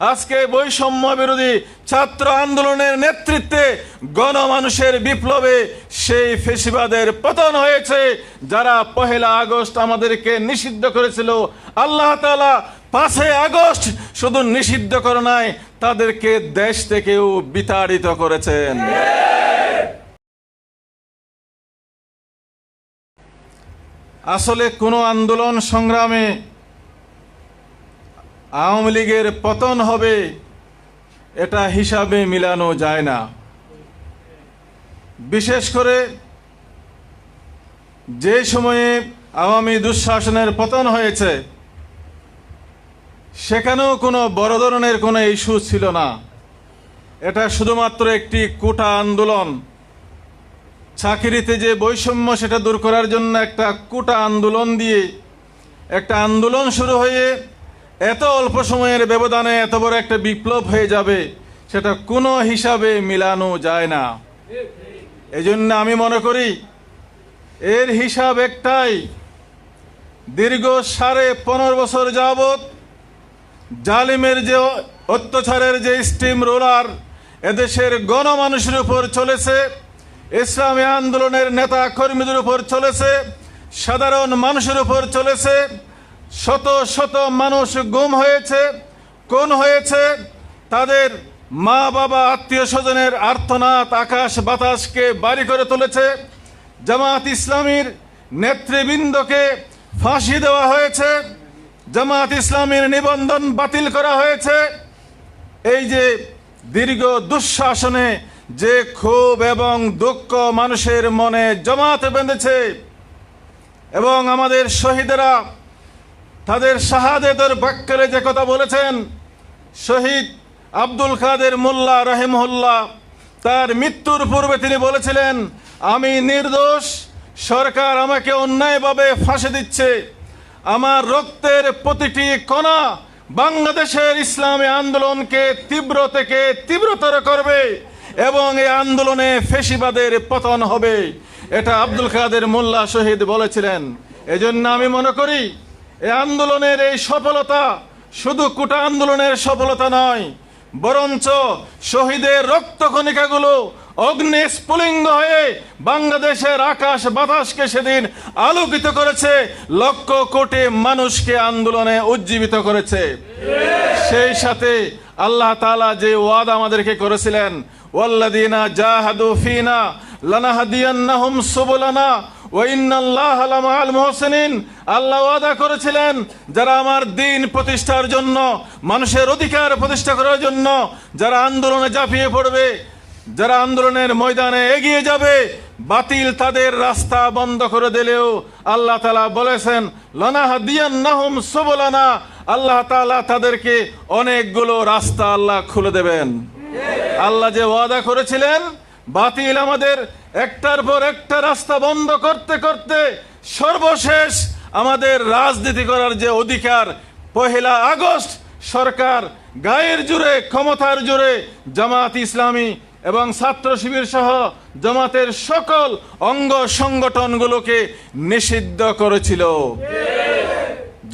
আজকে বৈষম্য বিরোধী ছাত্র আন্দোলনের নেতৃত্বে গণমানুষের বিপ্লবে সেই ফেসিবাদের পতন হয়েছে, যারা পহেলা আগস্ট আমাদেরকে নিষিদ্ধ করেছিল। আল্লাহ তাআলা পাঁচই আগস্ট শুধু নিষিদ্ধ করে নাই, তাদেরকে দেশ থেকেও বিতাড়িত করেছেন। আসলে কোনো আন্দোলন সংগ্রামে আওয়ামী লীগের পতন হবে, এটা হিসাবে মিলানো যায় না। বিশেষ করে যে সময়ে আওয়ামী দুঃশাসনের পতন হয়েছে, সেখানেও কোনো বড় ধরনের কোনো ইস্যু ছিল না। এটা শুধুমাত্র একটি কোটা আন্দোলন। চাকরিতে যে বৈষম্য সেটা দূর করার জন্য একটা কোটা আন্দোলন দিয়ে, একটা আন্দোলন শুরু হয়ে এত অল্প সময়ের ব্যবধানে এত বড় একটা বিপ্লব হয়ে যাবে, সেটা কোনো হিসাবে মিলানো যায় না। এজন্য আমি মনে করি, এর হিসাব একটাই, দীর্ঘ সাড়ে পনেরো বছর যাবৎ জালিমের যে অত্যাচারের যে স্টিম রোলার এদেশের গণমানুষের উপর চলেছে, ইসলামী আন্দোলনের নেতা কর্মীদের উপর চলেছে, সাধারণ মানুষের উপর চলেছে শত শত মানুষ গুম হয়েছে কোন হয়েছে। তাদের মা, বাবা, আত্মীয় স্বজনের আর্তনাদ, আকাশ বাতাসকে বাড়ি করে তুলেছে। জামাত ইসলামীর নেতৃবৃন্দকে ফাঁসি দেওয়া হয়েছে। জামাত ইসলামীর নিবন্ধন বাতিল করা হয়েছে। এই যে দীর্ঘ দুঃশাসনে যে ক্ষোভ এবং দুঃখ মানুষের মনে জমাতে বেঁধেছে এবং আমাদের শহীদেরা তাদের শাহাদেতের বাক্যে যে কথা বলেছেন, শহীদ আব্দুল কাদের মোল্লা রাহিমহুল্লাহ, তার মৃত্যুর পূর্বে তিনি বলেছিলেন, আমি নির্দোষ, সরকার আমাকে অন্যায়ভাবে ফাঁসি দিচ্ছে। আমার রক্তের প্রতিটি কণা বাংলাদেশের ইসলামী আন্দোলনকে তীব্র থেকে তীব্রতর করবে এবং এই আন্দোলনে ফেসিবাদের পতন হবে। এটা আব্দুল কাদের মোল্লা শহীদ বলেছিলেন। এজন্য আমি মনে করি এই আন্দোলনের এই সফলতা শুধু কোটা আন্দোলনের সফলতা নয়, বরঞ্চ শহীদের রক্ত কণিকাগুলো অগ্নি স্ফুলিঙ্গ হয়ে বাংলাদেশের আকাশ বাতাসকে সেদিন আলোকিত করেছে, লক্ষ কোটি মানুষকে আন্দোলনে উজ্জীবিত করেছে। সেই সাথে আল্লাহ তালা যে ওয়াদ আমাদেরকে করেছিলেন ওয়াল্লাদিনা জাহাদু ফিনা লানাহাদিয়ান্নাহুম সুবুলানা আল্লাহ ওয়াদা করেছিলেন, যারা আমার দিন প্রতিষ্ঠার জন্য, মানুষের অধিকার প্রতিষ্ঠা করার জন্য, যারা আন্দোলনে পড়বে, যারা আন্দোলনের ময়দানে এগিয়ে যাবে, বাতিল তাদের রাস্তা বন্ধ করে দিলেও আল্লাহ তালা বলেছেন, লনাহাদিয়ান্নাহুম সুবুলানা। আল্লাহ তাআলা তাদেরকে অনেকগুলো রাস্তা আল্লাহ খুলে দেবেন। আল্লাহ যে ওয়াদা করেছিলেন বাতিল আমাদের একটার পর একটা রাস্তা বন্ধ করতে করতে সর্বশেষ আমাদের রাজনীতি করার যে অধিকার, পহেলা আগস্ট সরকার গায়ের জুড়ে ক্ষমতার জুড়ে জামাত ইসলামী এবং ছাত্র শিবির সহ জামাতের সকল অঙ্গ সংগঠনগুলোকে নিষিদ্ধ করেছিল।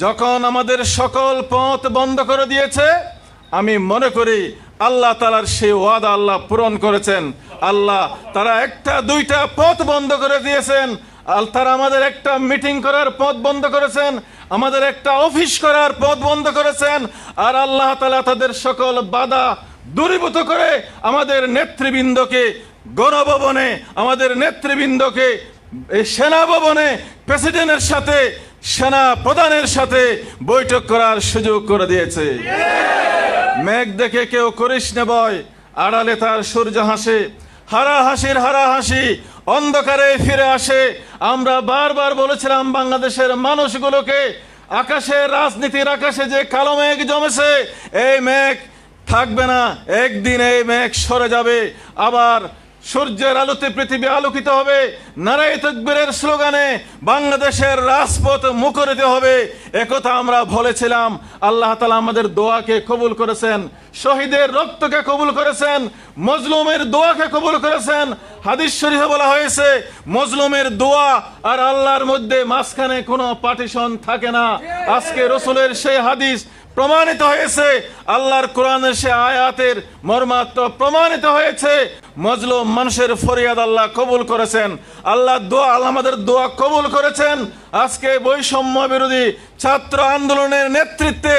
যখন আমাদের সকল পথ বন্ধ করে দিয়েছে, আমি মনে করি আল্লাহ তালার সেই ওয়াদা আল্লাহ পূরণ করেছেন। আল্লাহ তারা একটা, দুইটা পথ বন্ধ করে দিয়েছেন। আর তারা আমাদের একটা মিটিং করার পথ বন্ধ করেছেন। আমাদের একটা অফিস করার পথ বন্ধ করেছেন। আর আল্লাহ তালা তাদের সকল বাধা দূরীভূত করে আমাদের নেতৃবৃন্দকে গণভবনে, আমাদের নেতৃবৃন্দকে সেনা ভবনে প্রেসিডেন্টের সাথে, সেনা প্রধানের সাথে বৈঠক করার সুযোগ করে দিয়েছে। মেঘ দেখে কেউ করিস নে বয়। আড়ালে তার সূর্য হাসে। হারা হাসির হারা হাসি অন্ধকারে ফিরে আসে। আমরা বারবার বলেছিলাম বাংলাদেশের মানুষগুলোকে আকাশে রাজনীতির আকাশে যে কালো মেঘ জমেছে, এই মেঘ থাকবে না। একদিন এই মেঘ সরে যাবে। আবার সূর্যের আলোতে পৃথিবী আলোকিত হবে। নারায় তকবীরের স্লোগানে বাংলাদেশের রাজপথ মুখরিত হবে। একথা আমরা বলেছিলাম। আল্লাহ তালা আমাদের দোয়াকে কবুল করেছেন। শহীদের রক্তকে কবুল করেছেন। মজলুমের দোয়াকে কবুল করেছেন। হাদিস শরীফে বলা হয়েছে, মজলুমের দোয়া আর আল্লাহর মধ্যে মাঝখানে কোনো পার্টিশন থাকে না। আজকে রসুলের সেই হাদিস প্রমাণিত হয়েছে। আল্লাহর কোরআনের সে আয়াতের মর্মাত্ম প্রমাণিত হয়েছে। মজলুম মানুষের ফরিয়াদ আল্লাহ কবুল করেছেন। আল্লাহ দোয়া আমাদের দোয়া কবুল করেছেন। আজকে বৈষম্য বিরোধী ছাত্র আন্দোলনের নেতৃত্বে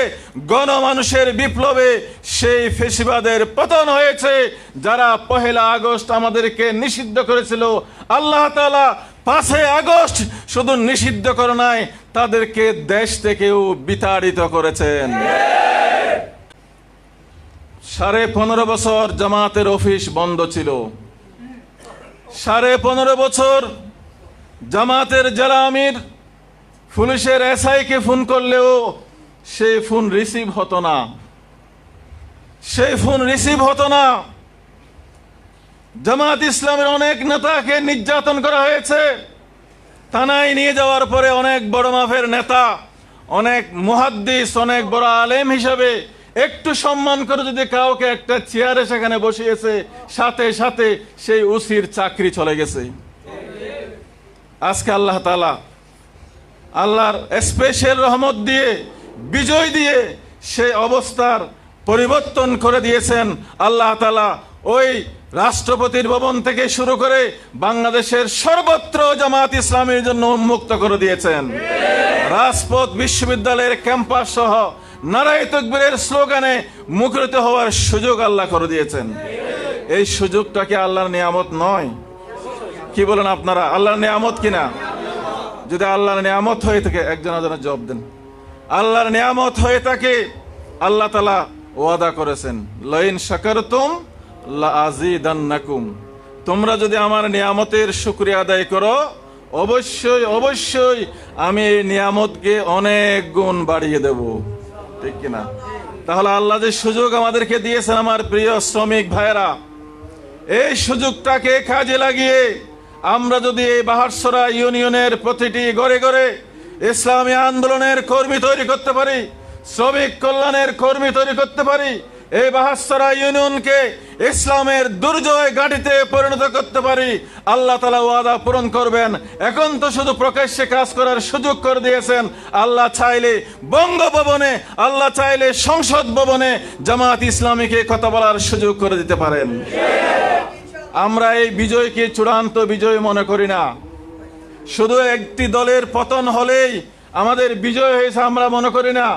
গণমানুষের বিপ্লবে সেই ফেসিবাদের পতন হয়েছে। যারা পহেলা আগস্ট আমাদেরকে নিষিদ্ধ করেছিল, আল্লাহ তাআলা পাঁচে আগস্ট শুধু নিষিদ্ধ করে নাই, তাদেরকে দেশ থেকেও বিতাড়িত করেছেন। সাড়ে পনেরো বছর জামাতের অফিস বন্ধ ছিল। সাড়ে পনেরো বছর জামাতের জেলা আমির পুলিশের এসআইকে ফোন করলেও সেই ফোন রিসিভ হতো না। সেই ফোন রিসিভ হতো না। জামাত ইসলামের অনেক নেতাকে নির্যাতন করা হয়েছে। থানায় নিয়ে যাওয়ার পরে অনেক বড় মাফের নেতা, অনেক মুহাদ্দিস, অনেক বড় আলেম হিসাবে একটু সম্মান করে যদি কাউকে একটা চেয়ারে সেখানে বসিয়েছে, সাথে সাথে সেই উসির চাকরি চলে গেছে। আজকে আল্লাহ তালা আল্লাহর স্পেশাল রহমত দিয়ে, বিজয় দিয়ে সেই অবস্থার পরিবর্তন করে দিয়েছেন আল্লাহ তালা ওই রাষ্ট্রপতির ভবন থেকে শুরু করে বাংলাদেশের সর্বত্র জামাত ইসলামের জন্য উন্মুক্ত করে দিয়েছেন। রাজপথ বিশ্ববিদ্যালয়ের ক্যাম্পাস সহ নারায় তকবীরের স্লোগানে মুখরিত হওয়ার সুযোগ আল্লাহ করে দিয়েছেন। এই সুযোগটা কি আল্লাহর নিয়ামত নয়? কি বলেন আপনারা? আল্লাহর নিয়ামত কিনা? যদি আল্লাহর নিয়ামত হয়ে থাকে একজন একজনের জবাব দেন। আল্লাহর নিয়ামত হয়ে থাকে, আল্লাহ তালা ওয়াদা করেছেন, লইন শাকারতুম লাজিদান্নাকুম তোমরা যদি আমার নিয়ামতের শুকরিয়া আদায় করো, অবশ্যই অবশ্যই আমি এই নিয়ামতকে অনেক গুণ বাড়িয়ে দেব। ঠিক কিনা? তাহলে আল্লাহ যে সুযোগ আমাদেরকে দিয়েছেন আমার প্রিয় শ্রমিক ভাইয়েরা, এই সুযোগটাকে কাজে লাগিয়ে আমরা যদি এই বাহারসরা ইউনিয়নের প্রতিটি গড়ে গড়ে ইসলামী আন্দোলনের কর্মী তৈরি করতে পারি, শ্রমিক কল্যাণের কর্মী তৈরি করতে পারি এই বাহাসরা ইউনিয়নকে ইসলামের দুর্জয় গাড়িতে পরিণত করতে পারি। আল্লাহ তালা ওয়াদা পূরণ করবেন। এখন তো শুধু প্রকাশ্যে কাজ করার সুযোগ করে দিয়েছেন। আল্লাহ চাইলে বঙ্গভবনে, আল্লাহ চাইলে সংসদ ভবনে জামাত ইসলামীকে কথা বলার সুযোগ করে দিতে পারেন। আমরা এই বিজয়কে চূড়ান্ত বিজয় মনে করি না। শুধু একটি দলের পতন হলেই আমাদের বিজয় হয়েছে আমরা মনে করি না।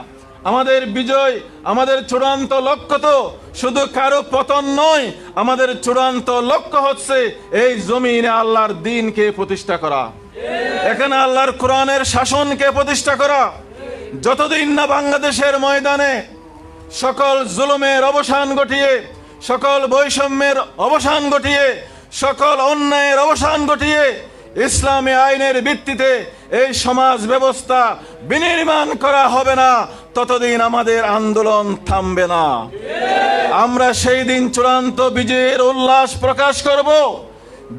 আমাদের বিজয়, আমাদের চূড়ান্ত লক্ষ্য তো শুধু কারও পতন নয়, আমাদের চূড়ান্ত লক্ষ্য হচ্ছে এই জমিনে আল্লাহর দিনকে প্রতিষ্ঠা করা। এখানে আল্লাহর কোরআনের শাসনকে প্রতিষ্ঠা করা। যতদিন না বাংলাদেশের ময়দানে সকল জুলুমের অবসান ঘটিয়ে, সকল বৈষম্যের অবসান ঘটিয়ে, সকল অন্যায়ের অবসান ঘটিয়ে ইসলামী আইনের ভিত্তিতে এই সমাজ ব্যবস্থা বিনির্মাণ করা হবে না, ততদিন আমাদের আন্দোলন থামবে না। আমরা সেই দিন চূড়ান্ত বিজয়ের উল্লাস প্রকাশ করব,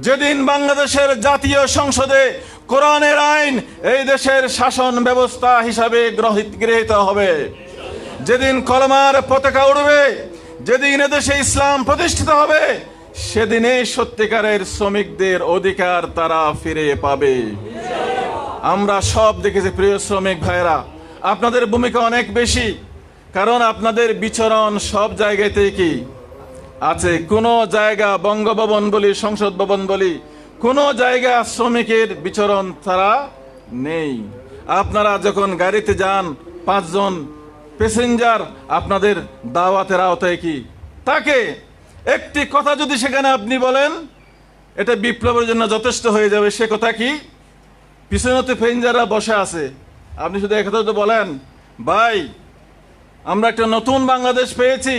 যেদিন বাংলাদেশের জাতীয় সংসদে কোরআনের আইন এই দেশের শাসন ব্যবস্থা হিসাবে গৃহীত হবে। যেদিন কলমার পতাকা উড়বে, যেদিন এদেশে ইসলাম প্রতিষ্ঠিত হবে সেদিনে সত্যিকারের শ্রমিকদের অধিকার তারা ফিরে পাবে। আমরা সব দেখেছি, প্রিয় শ্রমিক ভাইরা আপনাদের ভূমিকা অনেক বেশি, কারণ আপনাদের বিচরণ সব জায়গাতেই কি? আছে কোনো জায়গা বঙ্গভবন বলি, সংসদ ভবন বলি, কোনো জায়গা শ্রমিকের বিচরণ তারা নেই। আপনারা যখন গাড়িতে যান, পাঁচজন প্যাসেঞ্জার আপনাদের দাওয়াতের আওতায় কি? তাকে একটি কথা যদি সেখানে আপনি বলেন, এটা বিপ্লবের জন্য যথেষ্ট হয়ে যাবে। সে কথা কি? পিছনেতে প্যাসেঞ্জাররা বসে আছে। আপনি শুধু একথা তো বলেন, ভাই, আমরা একটা নতুন বাংলাদেশ পেয়েছি।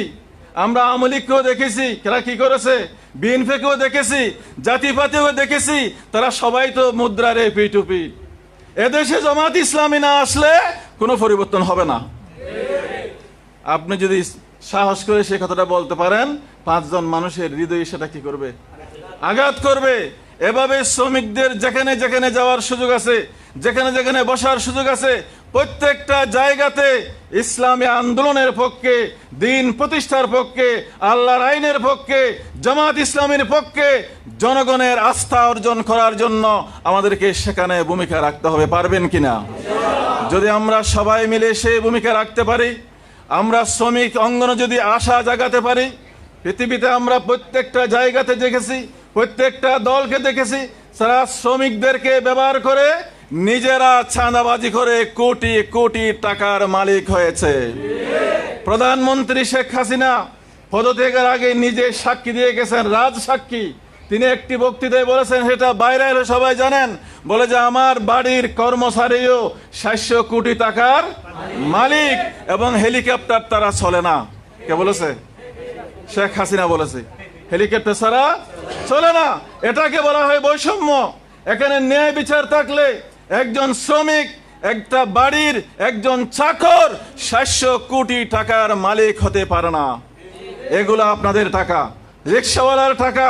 আমরা আওয়ামী লীগকেও দেখেছি। তারা কি করেছে? বিএনপিকেও দেখেছি, জাতিপাতিও দেখেছি। তারা সবাই তো মুদ্রার এপি টুপি এদেশে জামাত ইসলামী না আসলে কোনো পরিবর্তন হবে না। আপনি যদি সাহস করে সে কথাটা বলতে পারেন, পাঁচজন মানুষের হৃদয়ে সেটা কি করবে? আঘাত করবে। এভাবে শ্রমিকদের যেখানে যেখানে যাওয়ার সুযোগ আছে, যেখানে যেখানে বসার সুযোগ আছে, প্রত্যেকটা জায়গাতে ইসলামী আন্দোলনের পক্ষে, দিন প্রতিষ্ঠার পক্ষে, আল্লাহর আইনের পক্ষে, জামাত ইসলামের পক্ষে জনগণের আস্থা অর্জন করার জন্য আমাদেরকে সেখানে ভূমিকা রাখতে হবে। পারবেন কিনা? যদি আমরা সবাই মিলে সেই ভূমিকা রাখতে পারি আমরা শ্রমিক অঙ্গনে যদি আশা জাগাতে পারি, পৃথিবীতে আমরা প্রত্যেকটা জায়গাতে দেখেছি, প্রত্যেকটা দলকে দেখেছি তারা শ্রমিকদেরকে ব্যবহার করে নিজেরা ছাঁদাবাজি করে কোটি কোটি টাকার মালিক হয়েছে। প্রধানমন্ত্রী শেখ হাসিনা পদত্যাগের আগে নিজে সাক্ষী দিয়ে গেছেন, রাজ সাক্ষী। তিনি একটি বক্তৃতায় বলেছেন, সেটা বাইরে এলে সবাই জানেন, বলে যে আমার বাড়ির কর্মচারীও সাতশো কোটি টাকার মালিক এবং হেলিকপ্টার তারা চলে না। কে বলেছে? শেখ হাসিনা বলেছে, হেলিকপ্টার ছাড়া চলে না। এটাকে বলা হয় বৈষম্য। এখানে ন্যায় বিচার থাকলে একজন শ্রমিক, একটা বাড়ির একজন চাকর সাতশো কোটি টাকার মালিক হতে পারে না। এগুলো আপনাদের টাকা, রিক্সাওয়ালার টাকা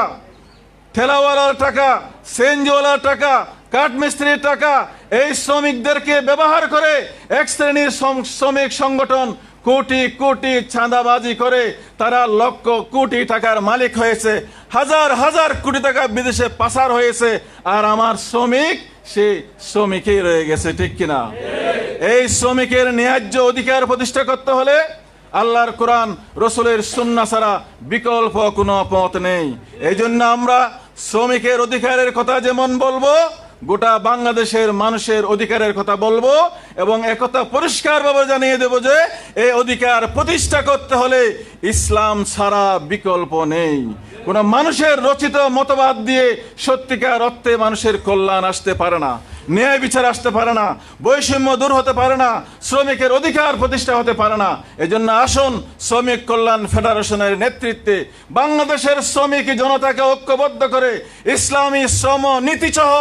ঠেলাওয়ালার টাকা সেনজিওয়ালার টাকা, কাঠমিস্ত্রির টাকা, এই শ্রমিকদেরকে ব্যবহার করে এক শ্রেণির শ্রমিক সংগঠন কোটি কোটি চাঁদাবাজি করে। তারা লক্ষ কোটি টাকার মালিক হয়েছে, হাজার হাজার কোটি টাকা বিদেশে পাচার হয়েছে, আর আমার শ্রমিক সে শ্রমিকই রয়ে গেছে, ঠিক কিনা? এই শ্রমিকের ন্যায্য অধিকার প্রতিষ্ঠা করতে হলে আল্লাহর কোরআন, রসুলের সুন্না ছাড়া বিকল্প কোনো পথ নেই। এই জন্য আমরা শ্রমিকের অধিকারের কথা যেমন বলব, গোটা বাংলাদেশের মানুষের অধিকারের কথা বলব এবং একথা পরিষ্কারভাবে জানিয়ে দেব যে, এই অধিকার প্রতিষ্ঠা করতে হলে ইসলাম ছাড়া বিকল্প নেই। কোন মানুষের রচিত মতবাদ দিয়ে সত্যিকার অর্থে মানুষের কল্যাণ আসতে পারে না, ন্যায় বিচার আসতে পারে না, বৈষম্য দূর হতে পারে না, শ্রমিকের অধিকার প্রতিষ্ঠা হতে পারে না। এজন্য আসুন শ্রমিক কল্যাণ ফেডারেশনের নেতৃত্বে বাংলাদেশের শ্রমিক জনতাকে ঐক্যবদ্ধ করে ইসলামী শ্রম নীতিসহ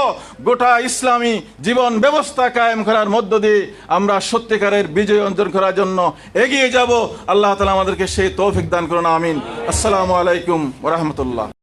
গোটা ইসলামী জীবন ব্যবস্থা কায়েম করার মধ্য দিয়ে আমরা সত্যিকারের বিজয় অর্জন করার জন্য এগিয়ে যাব। আল্লাহ তালা আমাদেরকে সেই তৌফিক দান করুন, আমিন। আসসালামু আলাইকুম الله.